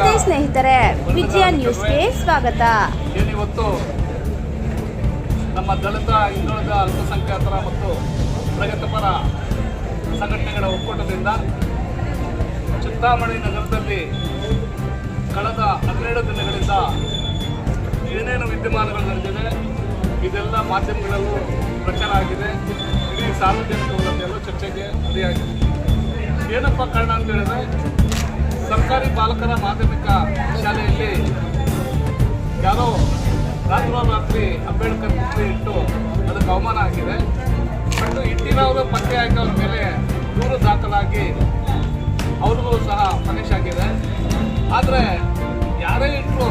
ನಮಸ್ತೆ ಸ್ನೇಹಿತರೆ, ವಿಜಯ ನ್ಯೂಸ್ಗೆ ಸ್ವಾಗತ. ಏನಿವತ್ತು ನಮ್ಮ ದಲಿತ, ಹಿಂದುಳಿದ ಅಲ್ಪಸಂಖ್ಯಾತರ ಮತ್ತು ಪ್ರಗತಿಪರ ಸಂಘಟನೆಗಳ ಒಕ್ಕೂಟದಿಂದ ಚಿಂತಾಮಣಿ ನಗರದಲ್ಲಿ ಕಳೆದ ಹನ್ನೆರಡು ದಿನಗಳಿಂದ ಏನೇನು ವಿದ್ಯಮಾನಗಳು ನಡೆದಿದೆ, ಇದೆಲ್ಲ ಮಾಧ್ಯಮಗಳಲ್ಲೂ ಪ್ರಚಾರ ಆಗಿದೆ. ಇಡೀ ಸಾರ್ವಜನಿಕ ಚರ್ಚೆಗೆ ಗುರಿಯಾಗಿದೆ ಏನಪ್ಪ ಕಾರಣ ಅಂತ ಹೇಳಿದ್ರೆ ಸರ್ಕಾರಿ ಬಾಲಕರ ಮಾಧ್ಯಮಿಕ ಶಾಲೆಯಲ್ಲಿ ಯಾರೋ ರಾತ್ರೋರಾತ್ರಿ ಅಂಬೇಡ್ಕರ್ ಪುತ್ರಿ ಇಟ್ಟು ಅದಕ್ಕೆ ಅವಮಾನ ಆಗಿದೆ. ಬಟ್ ಇಟ್ಟಿನವರು ಪತ್ತೆ ಆಗಿ ಅವ್ರ ಮೇಲೆ ದೂರು ದಾಖಲಾಗಿ ಅವ್ರಿಗೂ ಸಹ ಪನಿಷ್ ಆಗಿದೆ ಆದರೆ ಯಾರೇ ಇಟ್ಟರು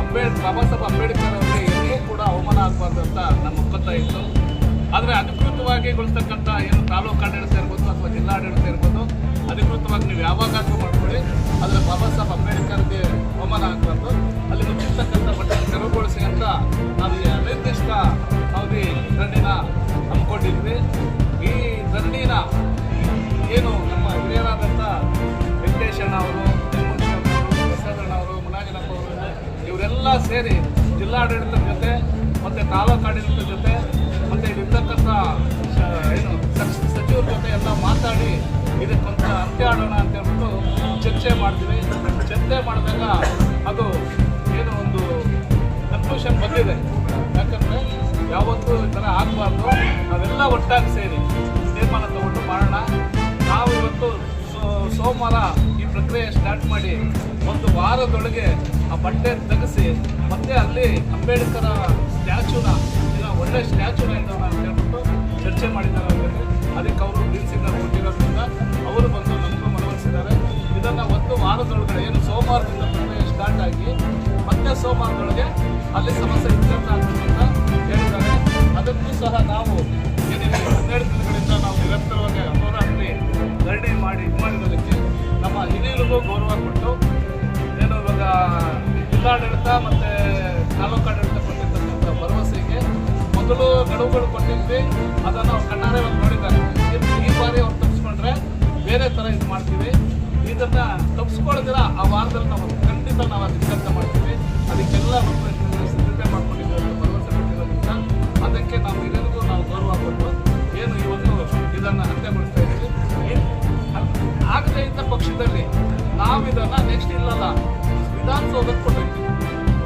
ಅಂಬೇಡ್, ಬಾಬಾ ಸಾಹೇಬ್ ಅಂಬೇಡ್ಕರ್ ಅವರಿಗೆ ಎಲ್ಲೂ ಕೂಡ ಅವಮಾನ ಆಗಬಾರ್ದು ಅಂತ ನಮ್ಮ ಒಪ್ಪತ್ತ ಇತ್ತು. ಆದರೆ ಅಧಿಕೃತವಾಗಿ ಗೊಳಿಸ್ತಕ್ಕಂಥ ಏನು ತಾಲೂಕು ಆಡಳಿತ ಇರ್ಬೋದು ಅಥವಾ ಜಿಲ್ಲಾ ಆಡಳಿತ ಇರ್ಬೋದು, ಅಧಿಕೃತವಾಗಿ ನೀವು ಯಾವಾಗಾದ್ರೂ ಆದರೆ ಬಾಬಾ ಸಾಹೇಬ್ ಅಂಬೇಡ್ಕರ್ಗೆ ಅವಮಾನ ಆಗಬಾರ್ದು. ಅಲ್ಲಿ ಮುಚ್ಚಿರ್ತಕ್ಕಂಥ ಮಟ್ಟಕ್ಕೆ ತೆರವುಗೊಳಿಸಿ ಅಂತ ನಾವು ನಿರ್ದಿಷ್ಟ ಅವಧಿ ಧರಣಿನ ಹಮ್ಮಿಕೊಂಡಿದ್ವಿ. ಈ ಧರಣಿನ ಏನು ನಮ್ಮ ಹಿರಿಯರಾದಂಥ ವೆಂಕಟೇಶಣ್ಣ ಅವರು ಅವರು ಅವರು, ಮುನಾಜನಪ್ಪ ಅವರು ಇವರೆಲ್ಲ ಸೇರಿ ಜಿಲ್ಲಾಡಳಿತದ ಜೊತೆ, ಮತ್ತು ತಾಲೂಕು ಆಡಳಿತದ ಜೊತೆ, ಮತ್ತು ಇಲ್ಲಿರ್ತಕ್ಕಂಥ ಏನು ಸಚ್- ಸಚಿವರ ಜೊತೆ ಎಲ್ಲ ಮಾತಾಡಿ ಇದಕ್ಕೊಂದು ಅಂತ್ಯ ಆಡೋಣ ಅಂತ ಹೇಳ್ಬಿಟ್ಟು ಚರ್ಚೆ ಮಾಡ್ತೀವಿ. ಚರ್ಚೆ ಮಾಡಿದಾಗ ಅದು ಏನು ಒಂದು ಕನ್ಕ್ಲೂಷನ್ ಬಂದಿದೆ. ಯಾಕಂದರೆ ಯಾವತ್ತೂ ಈ ಥರ ಆಗಬಾರ್ದು. ನಾವೆಲ್ಲ ಒಟ್ಟಾಗಿ ಸೇರಿ ತೀರ್ಮಾನ ತಗೊಂಡು ಮಾಡೋಣ. ನಾವು ಇವತ್ತು ಸೋಮವಾರ ಈ ಪ್ರಕ್ರಿಯೆ ಸ್ಟಾರ್ಟ್ ಮಾಡಿ ಒಂದು ವಾರದೊಳಗೆ ಆ ಬಟ್ಟೆ ತೆಗೆಸಿ ಮತ್ತೆ ಅಲ್ಲಿ ಅಂಬೇಡ್ಕರ ಸ್ಟ್ಯಾಚುನ ಇಲ್ಲ ಒಳ್ಳೆ ಸ್ಟ್ಯಾಚುನ ಇದ್ದಾವೆ ಅಂತ ವಾರದೊಳಗಡೆ ಏನು ಸೋಮವಾರದಿಂದ ಪ್ರಮೇಯ ಸ್ಟಾರ್ಟ್ ಆಗಿ ಮತ್ತೆ ಸೋಮವಾರದೊಳಗೆ ಅಲ್ಲಿ ಸಮಸ್ಯೆ ಇತ್ಯರ್ಥ ಆಗ್ತದೆ ಅಂತ ಅದಕ್ಕೂ ಸಹ ನಾವು ಏನಿದೆ, ಹನ್ನೆರಡು ದಿನಗಳಿಂದ ನಾವು ನಿರಂತರವಾಗಿ ಹೋರಾಡಿ ಧರಣಿ ಮಾಡಿ ಇದು ಮಾಡಿರೋದಕ್ಕೆ ನಮ್ಮ ಹಿರಿಯರಿಗೂ ಗೌರವ ಕೊಟ್ಟು ಏನು ಇವಾಗ ಜಿಲ್ಲಾಡಳಿತ ಮತ್ತು ತಾಲೂಕು ಆಡಳಿತ ಕೊಟ್ಟಿರ್ತಕ್ಕಂಥ ಭರವಸೆಗೆ ಮೊದಲು ಗಡುವುಗಳು ಕೊಟ್ಟಿದ್ವಿ. ಅದನ್ನು ಕಣ್ಣಾರೆ ಒಂದು ನೋಡಿದ್ದಾರೆ. ಈ ಬಾರಿ ಅವ್ರು ತಪ್ಪಿಸ್ಕೊಂಡ್ರೆ ಬೇರೆ ಥರ ಇದು ಮಾಡ್ತೀವಿ. ಇದನ್ನು ತಪ್ಪಿಸ್ಕೊಳ್ದಿರ ಆ ವಾರದಲ್ಲಿ ನಾವು ಖಂಡಿತ ನಾವು ಅದಕ್ಕೆ ಕೆಲಸ ಮಾಡ್ತೀವಿ. ಅದಕ್ಕೆಲ್ಲ ಒಂದು ಸಿದ್ಧತೆ ಮಾಡ್ಕೊಂಡಿದ್ದೀವಿ ಅಂತ ಭರವಸೆ ಕೊಟ್ಟಿರೋದ್ರಿಂದ ಅದಕ್ಕೆ ನಾವು ಎಲ್ಲರಿಗೂ ನಾವು ಗೌರವ ಕೊಟ್ಟು ಏನು ಇವತ್ತು ಇದನ್ನು ಅಂತ್ಯಗೊಳಿಸ್ತಾ ಅದ್- ಆಗದೇ ಇದ್ದ ಪಕ್ಷದಲ್ಲಿ ನಾವು ಇದನ್ನು ನೆಕ್ಸ್ಟ್ ಇಲ್ಲಲ್ಲ, ವಿಧಾನಸೌಧಕ್ಕೆ ಕೊಟ್ಟಿರ್ತೀವಿ.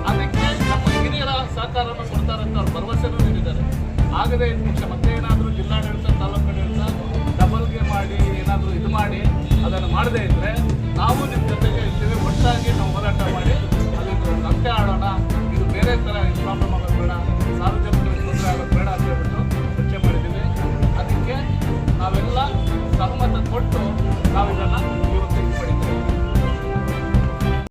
ಅದಕ್ಕೆ ನಮ್ಮ ಹಿರಿಯರ ಸಹಕಾರವನ್ನು ಕೊಡ್ತಾರೆ ಅಂತ ಅವ್ರು ಭರವಸೆನೂ ನೀಡಿದ್ದಾರೆ. ಆಗದೇ ಇದ್ದ ಪಕ್ಷ ಮತ್ತೆ ಏನಾದರೂ ಜಿಲ್ಲಾಡಳಿತ, ತಾಲೂಕು ಆಡಳಿತ ಡಬಲ್ಗೆ ಮಾಡಿ ಏನಾದರೂ ಇದು ಮಾಡಿ ಅದನ್ನು ಮಾಡದೇ ಇದ್ದರೆ ನಾವು ನಿಮ್ಮ ಜೊತೆಗೆ ಇರ್ತೀವಿ. ಒಟ್ಟಾಗಿ ನಾವು ಹೋರಾಟ ಮಾಡಿ ಒಂದು ಅಂತ್ಯ ಆಡೋಣ. ಇದು ಬೇರೆ ಥರ